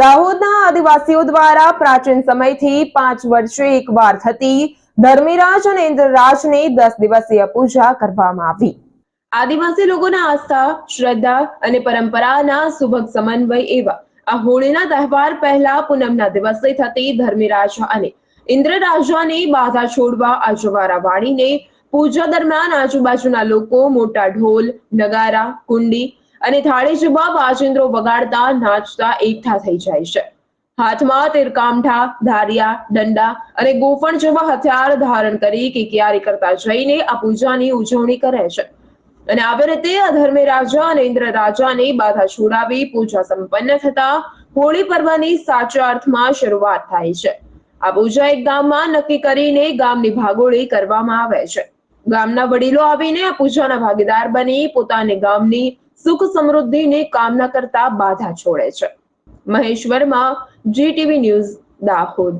દાહોદના આદિવાસીઓ દ્વારા પ્રાચીન સમયથી પાંચ વર્ષે એકવાર થતી ધર્મીરાજ અને ઇન્દ્રરાજની દસ દિવસીય પૂજા કરવામાં આવી. આદિવાસી લોકોના આસ્થા, શ્રદ્ધા અને પરંપરાના સુભગ સમન્વય એવા આ હોળીના તહેવાર પહેલા પૂનમના દિવસે થતી ધર્મિરાજ અને ઇન્દ્રરાજાની બાધા છોડવા અજવારા વાળીને પૂજા દરમિયાન આજુબાજુના લોકો મોટા ઢોલ, નગારા, કુંડી અને થાળી જેવા વાજિંદ્રો વગાડતા, નાચતા, એકઠા થઈ જાય છે. હાથમાં તીરકામઠા, ધારિયા, દંડા અને ગોફણ જેવા હથિયાર ધારણ કરી કિકિયારી કરતા જઈને આ પૂજાની ઉજવણી કરે છે. અને આવી રીતે અધર્મે રાજા અને ઇન્દ્ર રાજાની બાધા છોડાવી પૂજા સંપન્ન થતા હોળી પર્વની સાચા અર્થમાં શરૂઆત થાય છે. આ પૂજા એક ગામમાં નક્કી કરીને ગામની ભાગોળી કરવામાં આવે છે. ગામના વડીલો આવીને આ પૂજાના ભાગીદાર બની પોતાને ગામની સુખ સમૃદ્ધિની કામના કરતા બાધા છોડે છે. મહેશ્વરમાં જીટીવી ન્યૂઝ દાહોદ.